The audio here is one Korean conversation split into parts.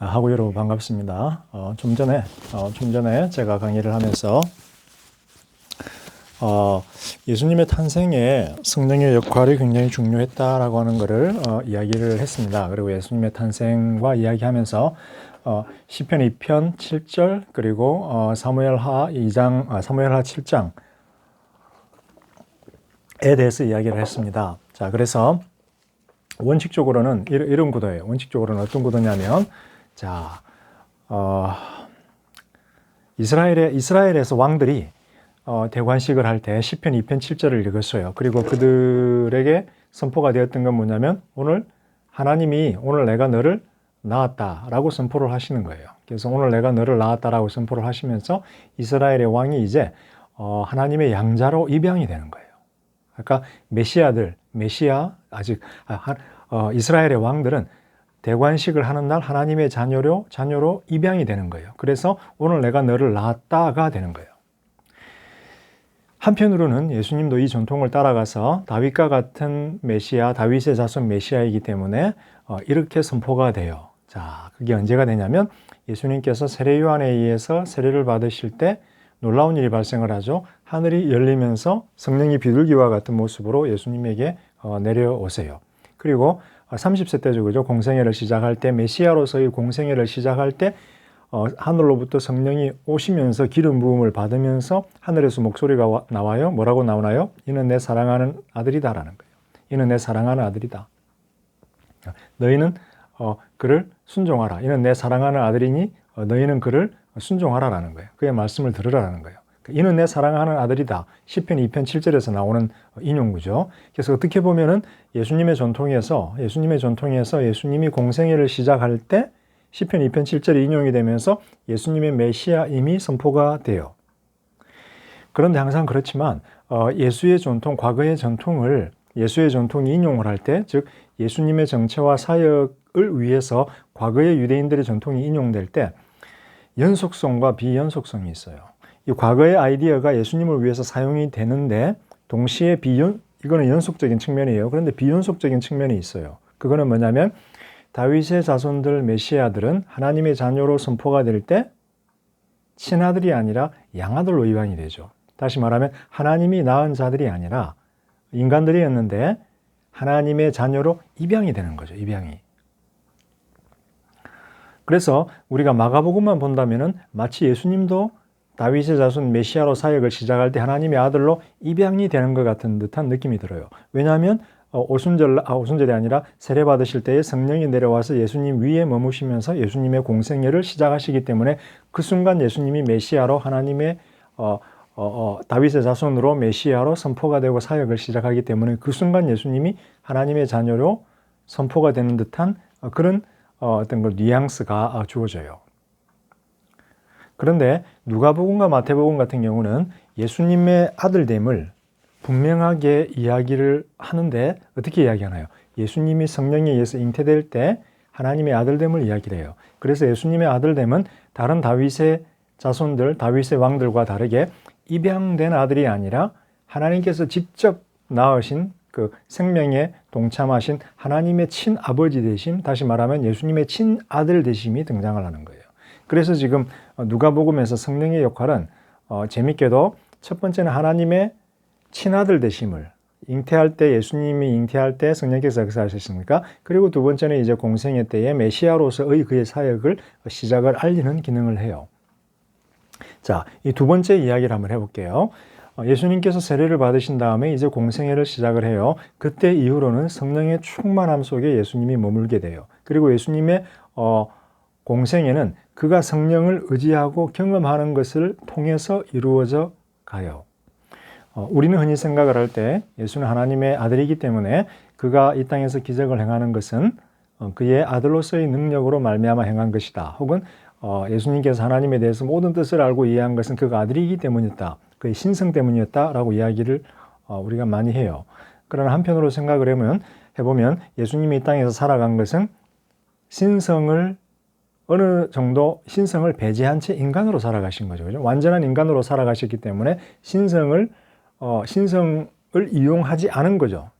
하고 여러분 반갑습니다. 어, 좀 전에 어, 좀 전에 제가 강의를 하면서 어, 예수님의 탄생에 성령의 역할이 굉장히 중요했다라고 하는 것을 어, 이야기를 했습니다. 그리고 예수님의 탄생과 이야기하면서 어, 시편 2편 7절 그리고 어, 사무엘하 2장 아, 사무엘하 7장에 대해서 이야기를 했습니다. 자, 그래서 원칙적으로는 이런 구도예요. 원칙적으로는 어떤 구도냐면 자, 어, 이스라엘의 이스라엘에서 왕들이 어, 대관식을 할때 시편 2편 7절을 읽었어요. 그리고 그들에게 선포가 되었던 건 뭐냐면 오늘 하나님이 오늘 내가 너를 낳았다라고 선포를 하시는 거예요. 그래서 오늘 내가 너를 낳았다라고 선포를 하시면서 이스라엘의 왕이 이제 어, 하나님의 양자로 입양이 되는 거예요. 그러니까 메시아들, 메시아 아직 아, 어, 이스라엘의 왕들은 대관식을 하는 날 하나님의 자녀로 자녀로 입양이 되는 거예요. 그래서 오늘 내가 너를 낳았다가 되는 거예요. 한편으로는 예수님도 이 전통을 따라가서 다윗과 같은 메시아, 다윗의 자손 메시아이기 때문에 어, 이렇게 선포가 돼요. 자, 그게 언제가 되냐면 예수님께서 세례 요한에 의해서 세례를 받으실 때 놀라운 일이 발생을 하죠. 하늘이 열리면서 성령이 비둘기와 같은 모습으로 예수님에게 어, 내려오세요. 그리고 30세 때죠. 그죠? 공생애를 시작할 때, 메시아로서의 공생애를 시작할 때, 어, 하늘로부터 성령이 오시면서 기름 부음을 받으면서 하늘에서 목소리가 와, 나와요. 뭐라고 나오나요? 이는 내 사랑하는 아들이다라는 거예요. 이는 내 사랑하는 아들이다. 너희는 어, 그를 순종하라. 이는 내 사랑하는 아들이니 어, 너희는 그를 순종하라라는 거예요. 그의 말씀을 들으라라는 거예요. 이는 내 사랑하는 아들이다. 10편 2편 7절에서 나오는 인용구죠. 그래서 어떻게 보면은 예수님의 전통에서 예수님의 전통에서 예수님이 공생애를 시작할 때 10편 2편 7절이 인용이 되면서 예수님의 메시아임이 선포가 돼요. 그런데 항상 그렇지만 어, 예수의 전통, 과거의 전통을 예수의 전통이 인용을 할 때, 즉 예수님의 정체와 사역을 위해서 과거의 유대인들의 전통이 인용될 때 연속성과 비연속성이 있어요. 이 과거의 아이디어가 예수님을 위해서 사용이 되는데 동시에 비연 이거는 연속적인 측면이에요. 그런데 비연속적인 측면이 있어요. 그거는 뭐냐면 다윗의 자손들 메시아들은 하나님의 자녀로 선포가 될 때 친아들이 아니라 양아들로 입양이 되죠. 다시 말하면 하나님이 낳은 자들이 아니라 인간들이었는데 하나님의 자녀로 입양이 되는 거죠. 입양이. 그래서 우리가 마가복음만 본다면은 마치 예수님도 다윗의 자손 메시아로 사역을 시작할 때 하나님의 아들로 입양이 되는 것 같은 듯한 느낌이 들어요. 왜냐하면 어, 오순절, 아, 오순절이 아니라 세례 받으실 때에 성령이 내려와서 예수님 위에 머무시면서 예수님의 공생애를 시작하시기 때문에 그 순간 예수님이 메시아로 하나님의 어, 어, 어, 다윗의 자손으로 메시아로 선포가 되고 사역을 시작하기 때문에 그 순간 예수님이 하나님의 자녀로 선포가 되는 듯한 어, 그런 어, 어떤 그 뉘앙스가 어, 주어져요. 그런데 누가복음과 마태복음 같은 경우는 예수님의 아들됨을 분명하게 이야기를 하는데 어떻게 이야기하나요? 예수님이 성령에 의해서 잉태될 때 하나님의 아들됨을 이야기를 해요. 그래서 예수님의 아들됨은 다른 다윗의 자손들, 다윗의 왕들과 다르게 입양된 아들이 아니라 하나님께서 직접 낳으신 그 생명에 동참하신 하나님의 친아버지 되심, 다시 말하면 예수님의 친아들 되심이 등장을 하는 거예요. 그래서 지금 누가복음에서 성령의 역할은 어, 재밌게도 첫 번째는 하나님의 친아들 되심을 잉태할 때 예수님이 잉태할 때 성령께서 역사하셨습니까? 그리고 두 번째는 이제 공생애 때에 메시아로서의 그의 사역을 시작을 알리는 기능을 해요. 자, 이 두 번째 이야기를 한번 해볼게요. 어, 예수님께서 세례를 받으신 다음에 이제 공생애를 시작을 해요. 그때 이후로는 성령의 충만함 속에 예수님이 머물게 돼요. 그리고 예수님의 어, 공생애는 그가 성령을 의지하고 경험하는 것을 통해서 이루어져 가요. 어, 우리는 흔히 생각을 할 때 예수는 하나님의 아들이기 때문에 그가 이 땅에서 기적을 행하는 것은 어, 그의 아들로서의 능력으로 말미암아 행한 것이다. 혹은 어, 예수님께서 하나님에 대해서 모든 뜻을 알고 이해한 것은 그가 아들이기 때문이었다. 그의 신성 때문이었다라고 이야기를 우리가 많이 해요. 그러나 한편으로 생각을 해보면, 해보면 예수님이 이 땅에서 살아간 것은 신성을 어느 정도 신성을 배제한 채 인간으로 살아가신 거죠. 그죠? 완전한 인간으로 살아가셨기 때문에 신성을 어, 신성을 이용하지 않은 거죠.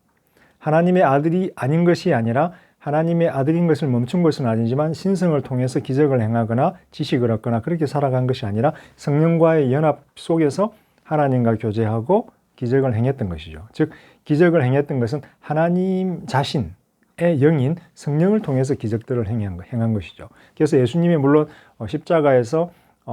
하나님의 아들이 아닌 것이 아니라 하나님의 아들인 것을 멈춘 것은 아니지만 신성을 통해서 기적을 행하거나 지식을 얻거나 그렇게 살아간 것이 아니라 성령과의 연합 속에서 하나님과 교제하고 기적을 행했던 것이죠. 즉 기적을 행했던 것은 하나님 자신의 영인 성령을 통해서 기적들을 행한, 것- 행한 것이죠. 그래서 예수님이 물론 어, 십자가에서 어,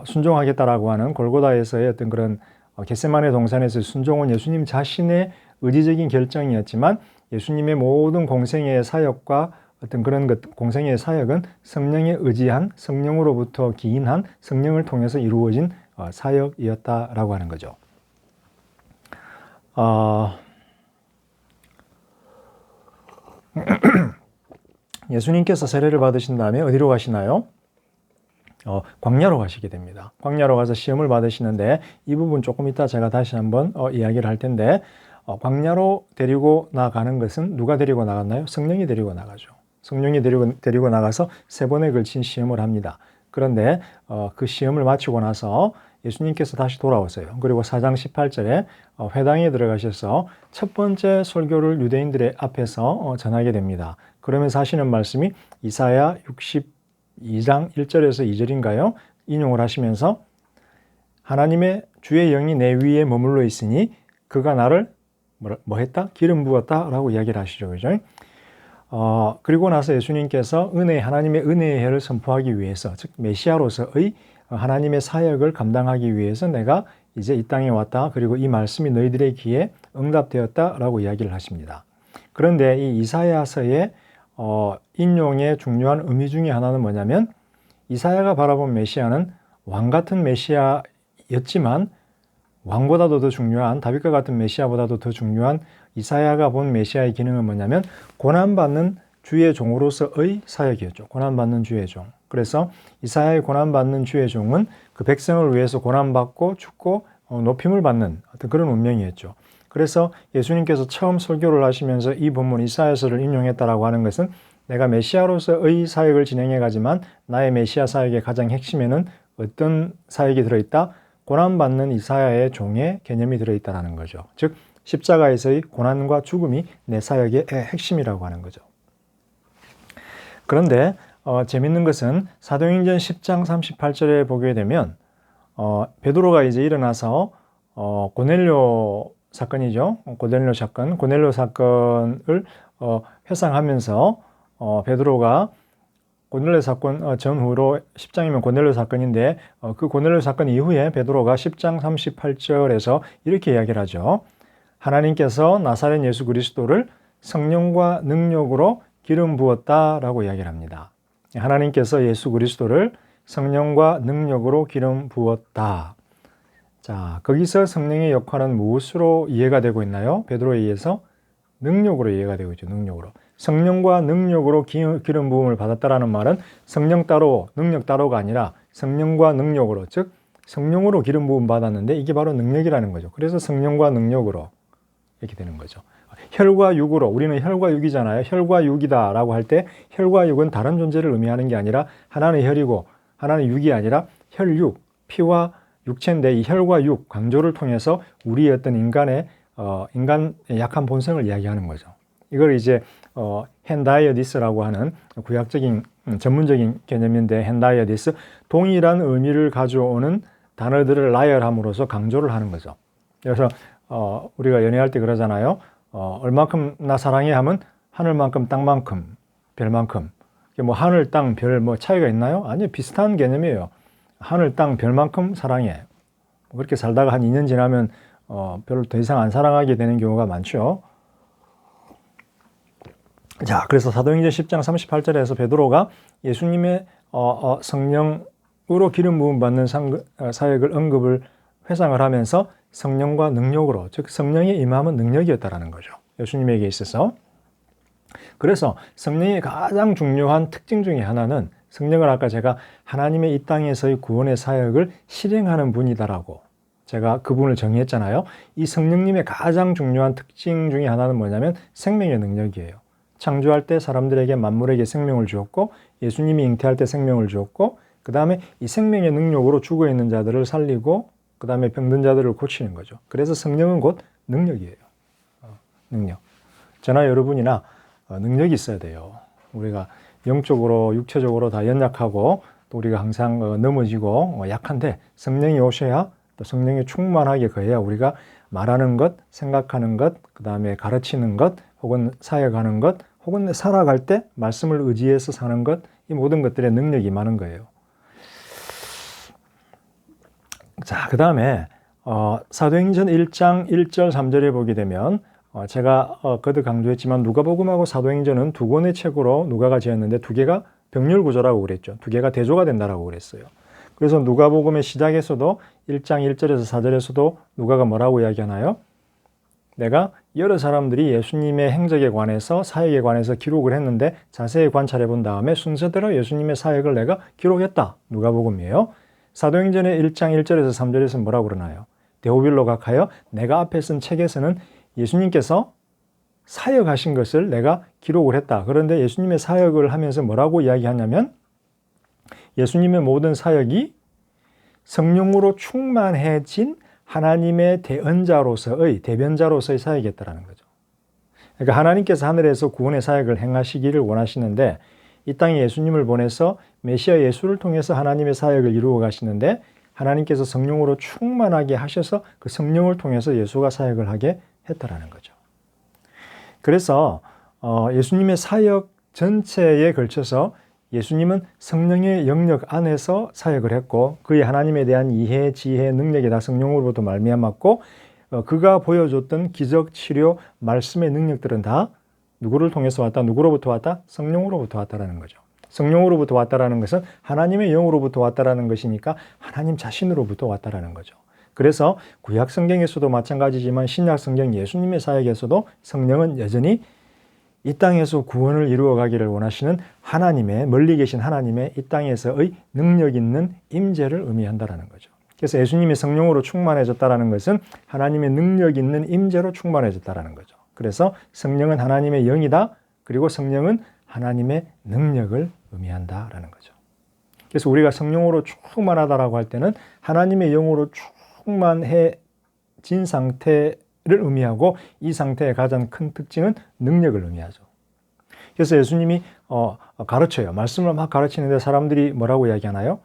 어, 순종하겠다라고 하는 골고다에서의 어떤 그런 어, 겟세만의 동산에서 순종은 예수님 자신의 의지적인 결정이었지만 예수님의 모든 공생애의 사역과 어떤 그런 것, 공생애의 사역은 성령에 의지한 성령으로부터 기인한 성령을 통해서 이루어진 어, 사역이었다라고 하는 거죠. 어, 예수님께서 세례를 받으신 다음에 어디로 가시나요? 어, 광야로 가시게 됩니다. 광야로 가서 시험을 받으시는데 이 부분 조금 이따 제가 다시 한번 어, 이야기를 할 텐데 어, 광야로 데리고 나가는 것은 누가 데리고 나갔나요? 성령이 데리고 나가죠. 성령이 데리고, 데리고 나가서 세 번에 걸친 시험을 합니다. 그런데 어, 그 시험을 마치고 나서 예수님께서 다시 돌아오세요. 그리고 4장 18절에 어, 회당에 들어가셔서 첫 번째 설교를 유대인들의 앞에서 어, 전하게 됩니다. 그러면서 하시는 말씀이 이사야 62장 1절에서 2절인가요? 인용을 하시면서 하나님의 주의 영이 내 위에 머물러 있으니 그가 나를 뭐, 뭐 했다? 기름 부었다라고 이야기를 하시죠. 그죠? 어, 그리고 나서 예수님께서 은혜, 하나님의 은혜의 해를 선포하기 위해서, 즉, 메시아로서의 하나님의 사역을 감당하기 위해서 내가 이제 이 땅에 왔다. 그리고 이 말씀이 너희들의 귀에 응답되었다라고 이야기를 하십니다. 그런데 이 이사야서의 어, 인용의 중요한 의미 중에 하나는 뭐냐면 이사야가 바라본 메시아는 왕 같은 메시아였지만 왕보다도 더 중요한 다윗과 같은 메시아보다도 더 중요한 이사야가 본 메시아의 기능은 뭐냐면 고난받는 주의 종으로서의 사역이었죠. 고난받는 주의 종. 그래서 이사야의 고난받는 주의 종은 그 백성을 위해서 고난받고 죽고 어, 높임을 받는 어떤 그런 운명이었죠. 그래서 예수님께서 처음 설교를 하시면서 이 본문 이사야서를 인용했다라고 하는 것은 내가 메시아로서의 사역을 진행해 가지만 나의 메시아 사역의 가장 핵심에는 어떤 사역이 들어있다? 고난받는 이사야의 종의 개념이 들어있다라는 거죠. 즉 십자가에서의 고난과 죽음이 내 사역의 핵심이라고 하는 거죠. 그런데 어, 재밌는 것은 사도행전 10장 38절에 보게 되면 어, 베드로가 이제 일어나서 어, 고넬료 사건이죠. 고넬료 사건, 고넬료 사건을 어, 회상하면서 어, 베드로가 고넬료 사건 어, 전후로 10장이면 고넬료 사건인데 어, 그 고넬료 사건 이후에 베드로가 10장 38절에서 이렇게 이야기를 하죠. 하나님께서 나사렛 예수 그리스도를 성령과 능력으로 기름 부었다라고 이야기를 합니다. 하나님께서 예수 그리스도를 성령과 능력으로 기름 부었다. 자, 거기서 성령의 역할은 무엇으로 이해가 되고 있나요? 베드로에 의해서 능력으로 이해가 되고 있죠. 능력으로. 성령과 능력으로 기름 부음을 받았다라는 말은 성령 따로 능력 따로가 아니라 성령과 능력으로 즉 성령으로 기름 부음 받았는데 이게 바로 능력이라는 거죠. 그래서 성령과 능력으로 이렇게 되는 거죠. 혈과 육으로 우리는 혈과 육이잖아요. 혈과 육이다라고 할 때 혈과 육은 다른 존재를 의미하는 게 아니라 하나는 혈이고 하나는 육이 아니라 혈육 피와 육체인데 이 혈과 육 강조를 통해서 우리의 어떤 인간의 어, 인간의 약한 본성을 이야기하는 거죠. 이걸 이제 어, 헨다이어디스라고 하는 구약적인 음, 전문적인 개념인데 헨다이어디스 동일한 의미를 가져오는 단어들을 나열함으로써 강조를 하는 거죠. 그래서 어, 우리가 연애할 때 그러잖아요. 어, 얼마큼 나 사랑해 하면 하늘만큼 땅만큼 별만큼 뭐 하늘 땅 별 뭐 차이가 있나요? 아니요 비슷한 개념이에요. 하늘 땅 별만큼 사랑해. 그렇게 살다가 한 2년 지나면 어, 별로 더 이상 안 사랑하게 되는 경우가 많죠. 자, 그래서 사도행전 10장 38절에서 베드로가 예수님의 어, 어, 성령으로 기름 부음 받는 상, 어, 사역을 언급을 회상을 하면서 성령과 능력으로 즉 성령의 임함은 능력이었다라는 거죠. 예수님에게 있어서 그래서 성령의 가장 중요한 특징 중에 하나는 성령을 아까 제가 하나님의 이 땅에서의 구원의 사역을 실행하는 분이다라고 제가 그분을 정의했잖아요. 이 성령님의 가장 중요한 특징 중에 하나는 뭐냐면 생명의 능력이에요. 창조할 때 사람들에게 만물에게 생명을 주었고 예수님이 잉태할 때 생명을 주었고 그 다음에 이 생명의 능력으로 죽어 있는 자들을 살리고 그 다음에 병든 자들을 고치는 거죠. 그래서 성령은 곧 능력이에요. 어, 능력. 저나 여러분이나 어, 능력이 있어야 돼요. 우리가 영적으로 육체적으로 다 연약하고 또 우리가 항상 어, 넘어지고 어, 약한데 성령이 오셔야 또 성령이 충만하게 거해야 우리가 말하는 것, 생각하는 것, 그 다음에 가르치는 것, 혹은 사역하는 것, 혹은 살아갈 때 말씀을 의지해서 사는 것, 이 모든 것들의 능력이 많은 거예요. 자, 그 다음에 어, 사도행전 1장 1절 3절에 보게 되면 어, 제가 어, 거듭 강조했지만 누가복음하고 사도행전은 두 권의 책으로 누가가 지었는데 두 개가 병렬 구조라고 그랬죠. 두 개가 대조가 된다라고 그랬어요. 그래서 누가복음의 시작에서도 1장 1절에서 4절에서도 누가가 뭐라고 이야기하나요? 내가 여러 사람들이 예수님의 행적에 관해서 사역에 관해서 기록을 했는데 자세히 관찰해 본 다음에 순서대로 예수님의 사역을 내가 기록했다. 누가복음이에요. 사도행전의 1장 1절에서 3절에서 뭐라고 그러나요? 데오빌로 각하여 내가 앞에 쓴 책에서는 예수님께서 사역하신 것을 내가 기록을 했다. 그런데 예수님의 사역을 하면서 뭐라고 이야기하냐면 예수님의 모든 사역이 성령으로 충만해진 하나님의 대언자로서의 대변자로서의 사역이었다라는 거죠. 그러니까 하나님께서 하늘에서 구원의 사역을 행하시기를 원하시는데 이 땅에 예수님을 보내서 메시아 예수를 통해서 하나님의 사역을 이루어 가시는데 하나님께서 성령으로 충만하게 하셔서 그 성령을 통해서 예수가 사역을 하게 했다라는 거죠. 그래서 어, 예수님의 사역 전체에 걸쳐서 예수님은 성령의 영역 안에서 사역을 했고 그의 하나님에 대한 이해, 지혜, 능력이 다 성령으로부터 말미암았고 어, 그가 보여줬던 기적, 치료, 말씀의 능력들은 다 누구를 통해서 왔다, 누구로부터 왔다? 성령으로부터 왔다라는 거죠. 성령으로부터 왔다라는 것은 하나님의 영으로부터 왔다라는 것이니까 하나님 자신으로부터 왔다라는 거죠. 그래서 구약 성경에서도 마찬가지지만 신약 성경 예수님의 사역에서도 성령은 여전히 이 땅에서 구원을 이루어 가기를 원하시는 하나님의 멀리 계신 하나님의 이 땅에서의 능력 있는 임재를 의미한다라는 거죠. 그래서 예수님이 성령으로 충만해졌다라는 것은 하나님의 능력 있는 임재로 충만해졌다라는 거죠. 그래서 성령은 하나님의 영이다. 그리고 성령은 하나님의 능력을 의미한다라는 거죠. 그래서 우리가 성령으로 충만하다라고 할 때는 하나님의 영으로 충만해진 상태 를 의미하고 이 상태의 가장 큰 특징은 능력을 의미하죠. 그래서 예수님이 어, 가르쳐요. 말씀을 막 가르치는데 사람들이 뭐라고 이야기하나요?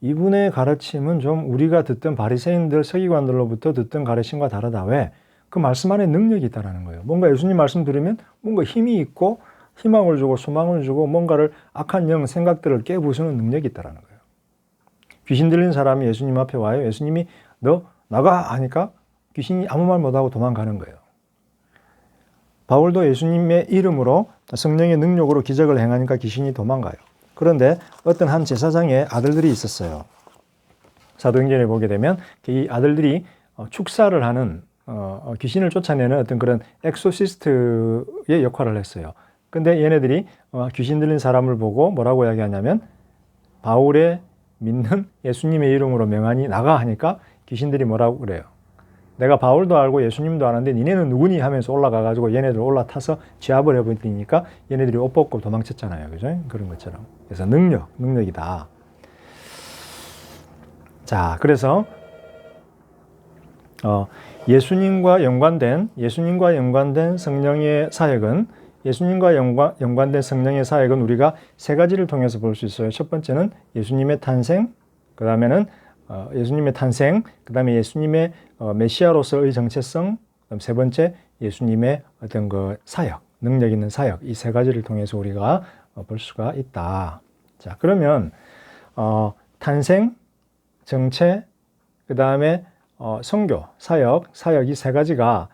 이분의 가르침은 좀 우리가 듣던 바리새인들, 서기관들로부터 듣던 가르침과 다르다. 왜? 그 말씀 안에 능력이 있다라는 거예요. 뭔가 예수님 말씀 들으면 뭔가 힘이 있고 희망을 주고 소망을 주고 뭔가를 악한 영 생각들을 깨부수는 능력이 있다라는 거예요. 귀신 들린 사람이 예수님 앞에 와요. 예수님이 너 나가 하니까 귀신이 아무 말 못하고 도망가는 거예요. 바울도 예수님의 이름으로 성령의 능력으로 기적을 행하니까 귀신이 도망가요. 그런데 어떤 한 제사장의 아들들이 있었어요. 사도행전에 보게 되면 이 아들들이 어, 축사를 하는 어, 어, 귀신을 쫓아내는 어떤 그런 엑소시스트의 역할을 했어요. 근데 얘네들이 귀신 들린 사람을 보고 뭐라고 이야기하냐면 바울의 믿는 예수님의 이름으로 명하니 나가 하니까 귀신들이 뭐라고 그래요. 내가 바울도 알고 예수님도 아는데 니네는 누구니 하면서 올라가가지고 얘네들 올라타서 제압을 해버리니까 얘네들이 옷 벗고 도망쳤잖아요. 그죠? 그런 것처럼. 그래서 능력, 능력이다. 자, 그래서, 어, 예수님과 연관된, 예수님과 연관된 성령의 사역은 예수님과 연관, 연관된 성령의 사역은 우리가 세 가지를 통해서 볼 수 있어요. 첫 번째는 예수님의 탄생, 그 다음에는 어, 예수님의 탄생, 그 다음에 예수님의 어, 메시아로서의 정체성, 그다음 세 번째 예수님의 어떤 그 사역, 능력 있는 사역 이 세 가지를 통해서 우리가 어, 볼 수가 있다. 자 그러면 어, 탄생, 정체, 그 다음에 어, 성교, 사역, 사역 이 세 가지가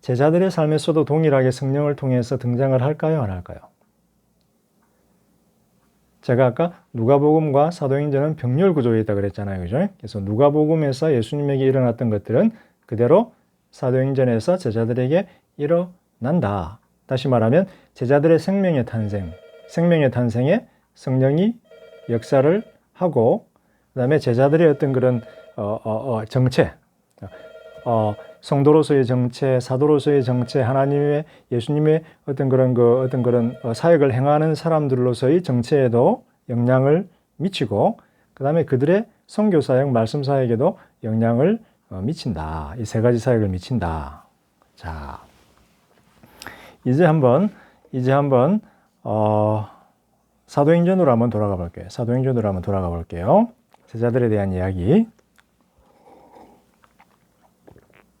제자들의 삶에서도 동일하게 성령을 통해서 등장을 할까요, 안 할까요? 제가 아까 누가복음과 사도행전은 병렬 구조에 있다 그랬잖아요. 그죠? 그래서 누가복음에서 예수님에게 일어났던 것들은 그대로 사도행전에서 제자들에게 일어난다. 다시 말하면 제자들의 생명의 탄생, 생명의 탄생에 성령이 역사를 하고 그다음에 제자들의 어떤 그런 어, 어, 어, 정체, 어, 성도로서의 정체, 사도로서의 정체, 하나님의 예수님의 어떤 그런 그 어떤 그런 어, 사역을 행하는 사람들로서의 정체에도 영향을 미치고 그다음에 그들의 선교 사역, 말씀 사역에도 영향을 어, 미친다. 이 세 가지 사역을 미친다. 자, 이제 한번 이제 한번 어, 사도행전으로 한번 돌아가 볼게요. 사도행전으로 한번 돌아가 볼게요. 제자들에 대한 이야기. 어,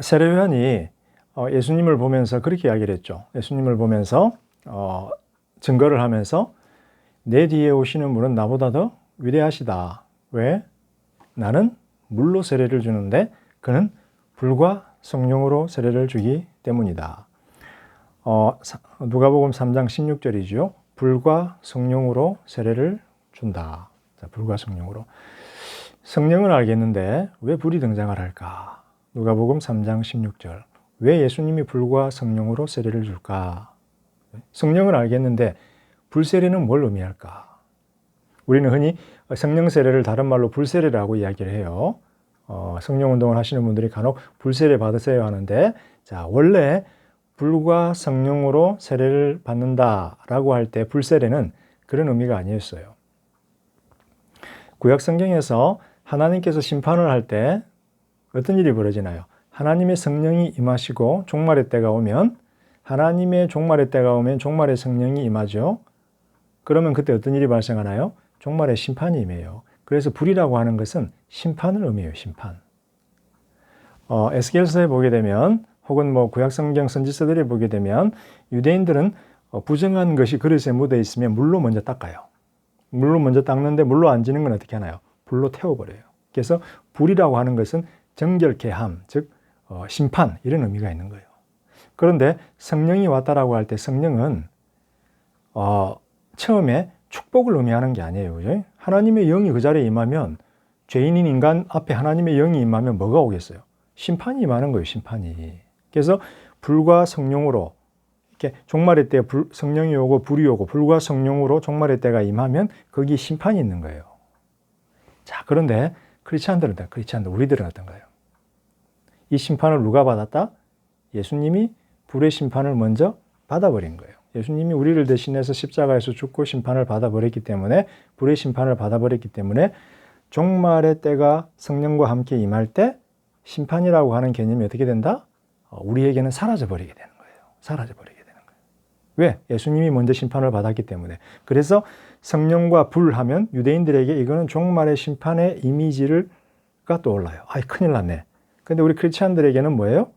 세례요한이 어, 예수님을 보면서 그렇게 이야기를 했죠. 예수님을 보면서 어, 증거를 하면서 내 뒤에 오시는 분은 나보다 더 위대하시다. 왜? 나는 물로 세례를 주는데 그는 불과 성령으로 세례를 주기 때문이다. 어, 누가복음 3장 16절이죠. 불과 성령으로 세례를 준다. 자, 불과 성령으로. 성령은 알겠는데 왜 불이 등장을 할까? 누가복음 3장 16절. 왜 예수님이 불과 성령으로 세례를 줄까? 성령은 알겠는데 불세례는 뭘 의미할까? 우리는 흔히 성령 세례를 다른 말로 불세례라고 이야기를 해요. 어, 성령 운동을 하시는 분들이 간혹 불세례 받으세요 하는데 자 원래 불과 성령으로 세례를 받는다라고 할 때 불세례는 그런 의미가 아니었어요. 구약 성경에서 하나님께서 심판을 할 때 어떤 일이 벌어지나요? 하나님의 성령이 임하시고 종말의 때가 오면 하나님의 종말의 때가 오면 종말의 성령이 임하죠. 그러면 그때 어떤 일이 발생하나요? 종말의 심판이 임해요. 그래서 불이라고 하는 것은 심판을 의미해요. 심판. 어, 에스겔서에 보게 되면 혹은 뭐 구약성경 선지서들에 보게 되면 유대인들은 어, 부정한 것이 그릇에 묻어 있으면 물로 먼저 닦아요. 물로 먼저 닦는데 물로 안 지는 건 어떻게 하나요? 불로 태워버려요. 그래서 불이라고 하는 것은 정결케 함, 즉 어, 심판 이런 의미가 있는 거예요. 그런데 성령이 왔다라고 할 때 성령은 어, 처음에 축복을 의미하는 게 아니에요. 그죠? 하나님의 영이 그 자리에 임하면 죄인인 인간 앞에 하나님의 영이 임하면 뭐가 오겠어요? 심판이 임하는 거예요, 심판이. 그래서 불과 성령으로 이렇게 종말의 때 불, 성령이 오고 불이 오고 불과 성령으로 종말의 때가 임하면 거기 심판이 있는 거예요. 자, 그런데 크리스찬들은 크리스찬들 우리들은 어떤가요? 이 심판을 누가 받았다? 예수님이 불의 심판을 먼저 받아버린 거예요. 예수님이 우리를 대신해서 십자가에서 죽고 심판을 받아버렸기 때문에 불의 심판을 받아버렸기 때문에 종말의 때가 성령과 함께 임할 때 심판이라고 하는 개념이 어떻게 된다? 어, 우리에게는 사라져 버리게 되는 거예요. 사라져 버리게 되는 거예요. 왜? 예수님이 먼저 심판을 받았기 때문에. 그래서 성령과 불 하면 유대인들에게 이거는 종말의 심판의 이미지가 떠올라요. 아이 큰일 났네. 근데 우리 크리스찬들에게는 뭐예요?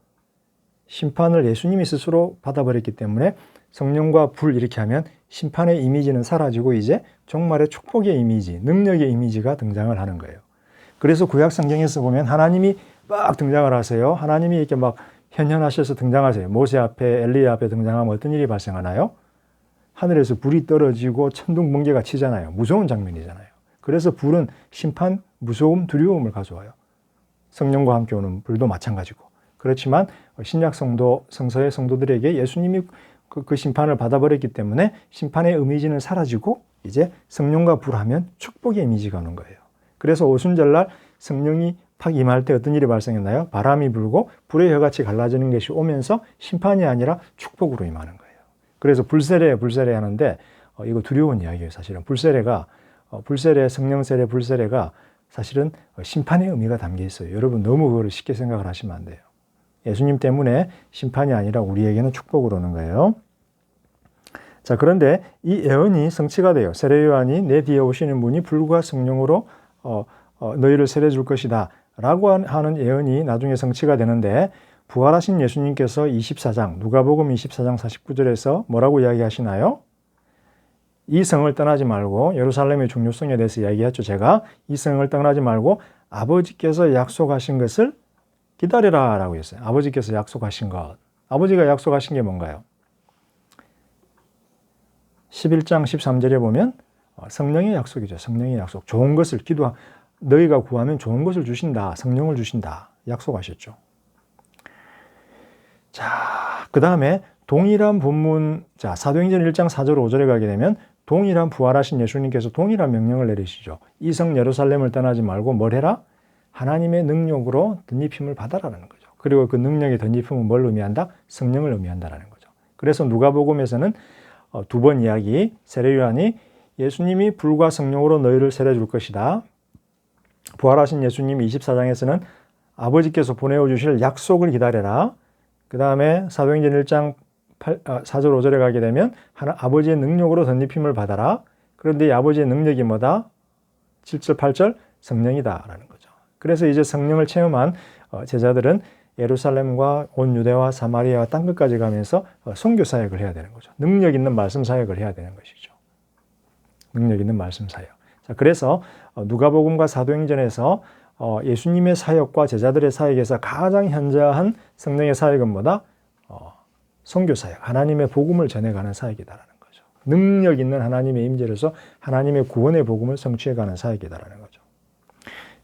심판을 예수님이 스스로 받아버렸기 때문에 성령과 불 이렇게 하면 심판의 이미지는 사라지고 이제 종말의 축복의 이미지, 능력의 이미지가 등장을 하는 거예요. 그래서 구약 성경에서 보면 하나님이 막 등장을 하세요. 하나님이 이렇게 막 현현하셔서 등장하세요. 모세 앞에 엘리야 앞에 등장하면 어떤 일이 발생하나요? 하늘에서 불이 떨어지고 천둥 번개가 치잖아요. 무서운 장면이잖아요. 그래서 불은 심판, 무서움, 두려움을 가져와요. 성령과 함께 오는 불도 마찬가지고. 그렇지만 신약 성도 성서의 성도들에게 예수님이 그, 그 심판을 받아버렸기 때문에 심판의 이미지는 사라지고 이제 성령과 불하면 축복의 이미지가 오는 거예요. 그래서 오순절날 성령이 팍 임할 때 어떤 일이 발생했나요? 바람이 불고 불의 혀같이 갈라지는 것이 오면서 심판이 아니라 축복으로 임하는 거예요. 그래서 불세례 불세례 하는데 어, 이거 두려운 이야기예요. 사실은 불세례가 어, 불세례 성령 세례 불세례가 사실은 심판의 의미가 담겨 있어요. 여러분 너무 그걸 쉽게 생각을 하시면 안 돼요. 예수님 때문에 심판이 아니라 우리에게는 축복으로 오는 거예요. 자, 그런데 이 예언이 성취가 돼요. 세례 요한이 내 뒤에 오시는 분이 불과 성령으로 어, 어, 너희를 세례 줄 것이다. 라고 하는 예언이 나중에 성취가 되는데 부활하신 예수님께서 24장, 누가복음 24장 49절에서 뭐라고 이야기하시나요? 이 성을 떠나지 말고 예루살렘의 중요성에 대해서 이야기했죠. 제가 이 성을 떠나지 말고 아버지께서 약속하신 것을 기다리라 라고 했어요. 아버지께서 약속하신 것. 아버지가 약속하신 게 뭔가요? 11장 13절에 보면 어, 성령의 약속이죠. 성령의 약속. 좋은 것을 기도 너희가 구하면 좋은 것을 주신다. 성령을 주신다. 약속하셨죠. 자, 그 다음에 동일한 본문 자, 사도행전 1장 4절 5절에 가게 되면 동일한 부활하신 예수님께서 동일한 명령을 내리시죠. 이성 예루살렘을 떠나지 말고 뭘 해라? 하나님의 능력으로 덧입힘을 받아라는 거죠. 그리고 그 능력의 덧입힘은 뭘 의미한다? 성령을 의미한다라는 거죠. 그래서 누가복음에서는 어, 두번 이야기 세례 요한이 예수님이 불과 성령으로 너희를 세례 줄 것이다. 부활하신 예수님 24장에서는 아버지께서 보내어 주실 약속을 기다려라. 그 다음에 사도행전 1장 8, 아, 4절 5절에 가게 되면 하나, 아버지의 능력으로 덧입힘을 받아라. 그런데 이 아버지의 능력이 뭐다? 7절 8절 성령이다라는 거죠. 그래서 이제 성령을 체험한 어, 제자들은 예루살렘과 온 유대와 사마리아와 땅 끝까지 가면서 어, 선교 사역을 해야 되는 거죠. 능력 있는 말씀 사역을 해야 되는 것이죠. 능력 있는 말씀 사역. 자, 그래서 어, 누가복음과 사도행전에서 예수님의 사역과 제자들의 사역에서 가장 현저한 성령의 사역은 뭐다? 선교 사역, 하나님의 복음을 전해가는 사역이다라는 거죠. 능력 있는 하나님의 임재로서 하나님의 구원의 복음을 성취해가는 사역이다라는 거죠.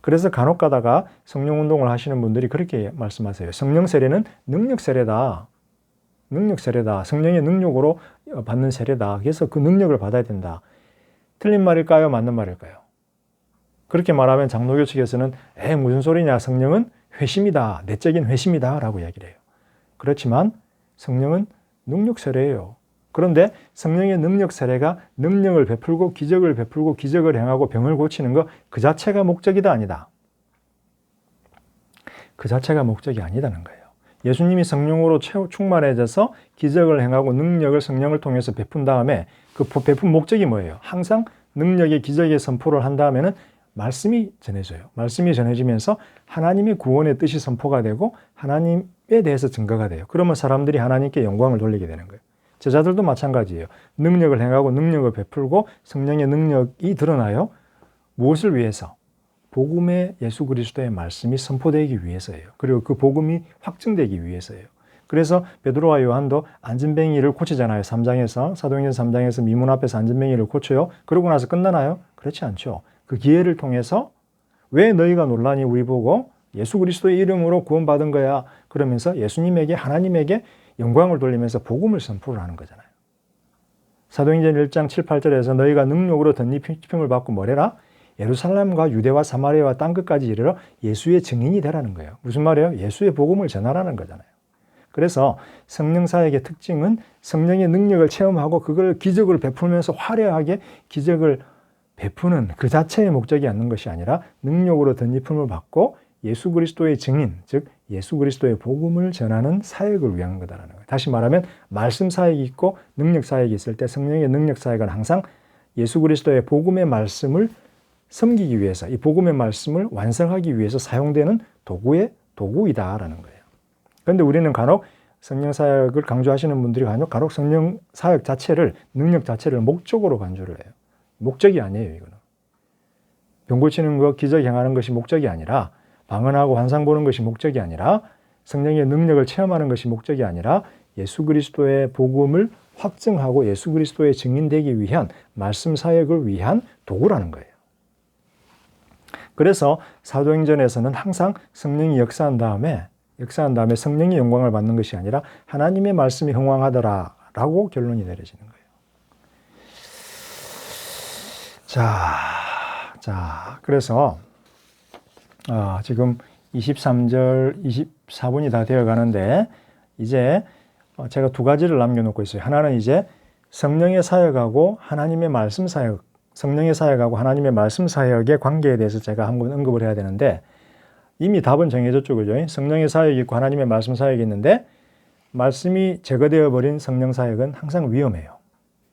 그래서 간혹 가다가 성령 운동을 하시는 분들이 그렇게 말씀하세요. 성령 세례는 능력 세례다. 능력 세례다. 성령의 능력으로 받는 세례다. 그래서 그 능력을 받아야 된다. 틀린 말일까요? 맞는 말일까요? 그렇게 말하면 장로교 측에서는 에 무슨 소리냐? 성령은 회심이다. 내적인 회심이다. 라고 이야기를 해요. 그렇지만 성령은 능력 세례예요. 그런데 성령의 능력 세례가 능력을 베풀고 기적을 베풀고 기적을 행하고 병을 고치는 것 그 자체가 목적이다 아니다. 그 자체가 목적이 아니다는 거예요. 예수님이 성령으로 충만해져서 기적을 행하고 능력을 성령을 통해서 베푼 다음에 그 베푼 목적이 뭐예요? 항상 능력의 기적의 선포를 한 다음에는 말씀이 전해져요. 말씀이 전해지면서 하나님의 구원의 뜻이 선포가 되고 하나님에 대해서 증거가 돼요. 그러면 사람들이 하나님께 영광을 돌리게 되는 거예요. 제자들도 마찬가지예요. 능력을 행하고 능력을 베풀고 성령의 능력이 드러나요. 무엇을 위해서? 복음의 예수 그리스도의 말씀이 선포되기 위해서예요. 그리고 그 복음이 확증되기 위해서예요. 그래서 베드로와 요한도 안전뱅이를 고치잖아요. 3장에서 사도행전 3장에서 미문 앞에서 안전뱅이를 고쳐요. 그러고 나서 끝나나요? 그렇지 않죠. 그 기회를 통해서 왜 너희가 논란이 우리 보고 예수 그리스도의 이름으로 구원받은 거야. 그러면서 예수님에게 하나님에게 영광을 돌리면서 복음을 선포를 하는 거잖아요. 사도행전 1장 7, 8절에서 너희가 능력으로 덧입힘을 받고 뭐래라? 예루살렘과 유대와 사마리아와 땅 끝까지 이르러 예수의 증인이 되라는 거예요. 무슨 말이에요? 예수의 복음을 전하라는 거잖아요. 그래서 성령 사역의 특징은 성령의 능력을 체험하고 그걸 기적을 베풀면서 화려하게 기적을 베푸는 그 자체의 목적이 않는 것이 아니라 능력으로 덧입힘을 받고 예수 그리스도의 증인, 즉 예수 그리스도의 복음을 전하는 사역을 위한 거다라는 거예요. 다시 말하면 말씀 사역이 있고 능력 사역이 있을 때 성령의 능력 사역은 항상 예수 그리스도의 복음의 말씀을 섬기기 위해서 이 복음의 말씀을 완성하기 위해서 사용되는 도구의 도구이다라는 거예요. 그런데 우리는 간혹 성령 사역을 강조하시는 분들이 간혹 간혹 성령 사역 자체를 능력 자체를 목적으로 간주를 해요. 목적이 아니에요, 이거는. 병 고치는 것, 기적 행하는 것이 목적이 아니라 방언하고 환상 보는 것이 목적이 아니라 성령의 능력을 체험하는 것이 목적이 아니라 예수 그리스도의 복음을 확증하고 예수 그리스도의 증인되기 위한 말씀 사역을 위한 도구라는 거예요. 그래서 사도행전에서는 항상 성령이 역사한 다음에 역사한 다음에 성령의 영광을 받는 것이 아니라 하나님의 말씀이 흥왕하더라라고 결론이 내려지는 거예요. 자, 자, 그래서 아, 지금 23절, 24분이 다 되어 가는데 이제 어, 제가 두 가지를 남겨놓고 있어요. 하나는 이제 성령의 사역하고 하나님의 말씀 사역, 성령의 사역하고 하나님의 말씀 사역의 관계에 대해서 제가 한번 언급을 해야 되는데 이미 답은 정해졌죠, 그죠? 성령의 사역이 있고 하나님의 말씀 사역이 있는데 말씀이 제거되어 버린 성령 사역은 항상 위험해요.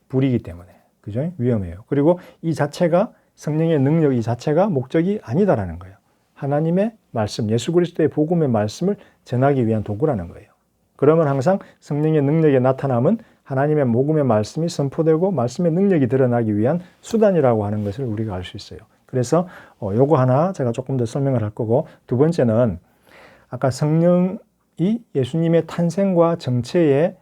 불이기 때문에. 그죠? 위험해요. 그리고 이 자체가 성령의 능력 이 자체가 목적이 아니다라는 거예요. 하나님의 말씀, 예수 그리스도의 복음의 말씀을 전하기 위한 도구라는 거예요. 그러면 항상 성령의 능력의 나타남은 하나님의 복음의 말씀이 선포되고 말씀의 능력이 드러나기 위한 수단이라고 하는 것을 우리가 알 수 있어요. 그래서 어, 요거 하나 제가 조금 더 설명을 할 거고 두 번째는 아까 성령이 예수님의 탄생과 정체에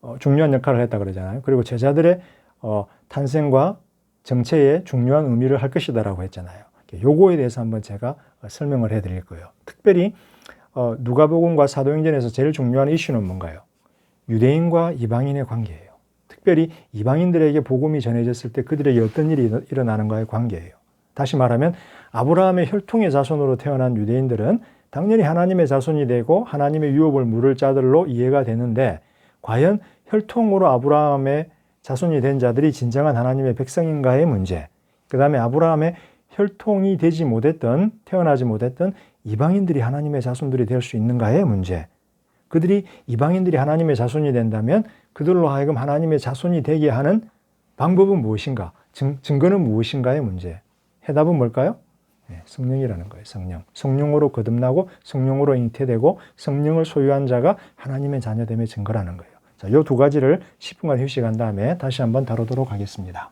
어, 중요한 역할을 했다 그러잖아요. 그리고 제자들의 어, 탄생과 정체에 중요한 의미를 할 것이다라고 했잖아요. 요거에 대해서 한번 제가 설명을 해드릴 거예요. 특별히 어, 누가복음과 사도행전에서 제일 중요한 이슈는 뭔가요? 유대인과 이방인의 관계예요. 특별히 이방인들에게 복음이 전해졌을 때 그들에게 어떤 일이 일어나는가의 관계예요. 다시 말하면 아브라함의 혈통의 자손으로 태어난 유대인들은 당연히 하나님의 자손이 되고 하나님의 유업을 물을 자들로 이해가 되는데 과연 혈통으로 아브라함의 자손이 된 자들이 진정한 하나님의 백성인가의 문제, 그 다음에 아브라함의 혈통이 되지 못했던 태어나지 못했던 이방인들이 하나님의 자손들이 될 수 있는가의 문제 그들이 이방인들이 하나님의 자손이 된다면 그들로 하여금 하나님의 자손이 되게 하는 방법은 무엇인가? 증, 증거는 무엇인가의 문제. 해답은 뭘까요? 네, 성령이라는 거예요. 성령. 성령으로 거듭나고 성령으로 잉태되고 성령을 소유한 자가 하나님의 자녀됨의 증거라는 거예요. 자, 요 두 가지를 10분간 휴식한 다음에 다시 한번 다루도록 하겠습니다.